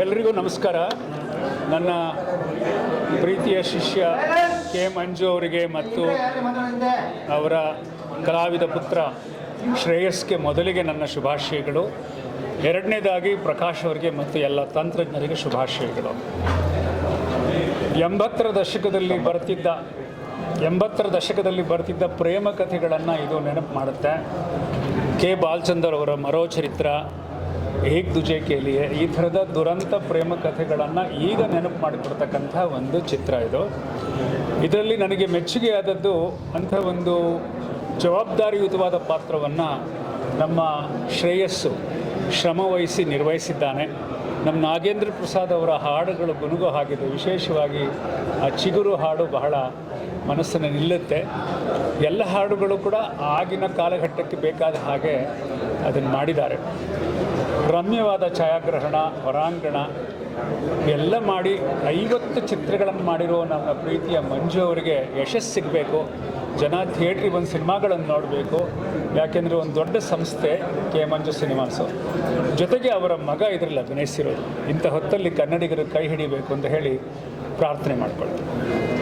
ಎಲ್ರಿಗೂ ನಮಸ್ಕಾರ. ನನ್ನ ಪ್ರೀತಿಯ ಶಿಷ್ಯ ಕೆ ಮಂಜು ಅವರಿಗೆ ಮತ್ತು ಅವರ ಕಲಾವಿದ ಪುತ್ರ ಶ್ರೇಯಸ್ಗೆ ಮೊದಲಿಗೆ ನನ್ನ ಶುಭಾಶಯಗಳು. ಎರಡನೇದಾಗಿ ಪ್ರಕಾಶ್ ಅವರಿಗೆ ಮತ್ತು ಎಲ್ಲ ತಂತ್ರಜ್ಞರಿಗೆ ಶುಭಾಶಯಗಳು. ಎಂಬತ್ತರ ದಶಕದಲ್ಲಿ ಬರ್ತಿದ್ದ ಎಂಬತ್ತರ ದಶಕದಲ್ಲಿ ಬರ್ತಿದ್ದ ಪ್ರೇಮ ಕಥೆಗಳನ್ನು ಇದು ನೆನಪು ಮಾಡುತ್ತೆ. ಕೆ. ಬಾಲಚಂದರ್ ಅವರ ಮರೋ ಚರಿತ್ರ, ಏಕ್ ದುಜೆ ಕೇಲಿಯೇ ಈ ಥರದ ದುರಂತ ಪ್ರೇಮ ಕಥೆಗಳನ್ನು ಈಗ ನೆನಪು ಮಾಡಿಕೊಡ್ತಕ್ಕಂಥ ಒಂದು ಚಿತ್ರ ಇದು. ಇದರಲ್ಲಿ ನನಗೆ ಮೆಚ್ಚುಗೆಯಾದದ್ದು ಅಂಥ ಒಂದು ಜವಾಬ್ದಾರಿಯುತವಾದ ಪಾತ್ರವನ್ನು ನಮ್ಮ ಶ್ರೇಯಸ್ಸು ಶ್ರಮವಹಿಸಿ ನಿರ್ವಹಿಸಿದ್ದಾನೆ. ನಮ್ಮ ನಾಗೇಂದ್ರ ಪ್ರಸಾದ್ ಅವರ ಹಾಡುಗಳು ಗುನುಗು ಆಗಿದೆ ವಿಶೇಷವಾಗಿ ಆ ಚಿಗುರು ಹಾಡು ಬಹಳ ಮನಸ್ಸನ್ನು ನಿಲ್ಲುತ್ತೆ. ಎಲ್ಲ ಹಾಡುಗಳು ಕೂಡ ಆಗಿನ ಕಾಲಘಟ್ಟಕ್ಕೆ ಬೇಕಾದ ಹಾಗೆ ಅದನ್ನು ಮಾಡಿದ್ದಾರೆ. ರಮ್ಯವಾದ ಛಾಯಾಗ್ರಹಣ ಹೊರಾಂಗಣ ಎಲ್ಲ ಮಾಡಿ ಐವತ್ತು ಚಿತ್ರಗಳನ್ನು ಮಾಡಿರೋ ನಮ್ಮ ಪ್ರೀತಿಯ ಮಂಜು ಅವರಿಗೆ ಯಶಸ್ಸು ಸಿಗಬೇಕು. ಜನ ಥಿಯೇಟ್ರಿಗೆ ಒಂದು ಸಿನಿಮಾಗಳನ್ನು ನೋಡಬೇಕು. ಯಾಕೆಂದರೆ ಒಂದು ದೊಡ್ಡ ಸಂಸ್ಥೆ ಕೆ ಮಂಜು ಸಿನಿಮಾಸು. ಜೊತೆಗೆ ಅವರ ಮಗ ಇದರಲ್ಲಿ ಅಭಿನಯಿಸಿರೋದು. ಇಂಥ ಹೊತ್ತಲ್ಲಿ ಕನ್ನಡಿಗರು ಕೈ ಹಿಡಿಬೇಕು ಅಂತ ಹೇಳಿ ಪ್ರಾರ್ಥನೆ ಮಾಡ್ಕೊಳ್ತೀನಿ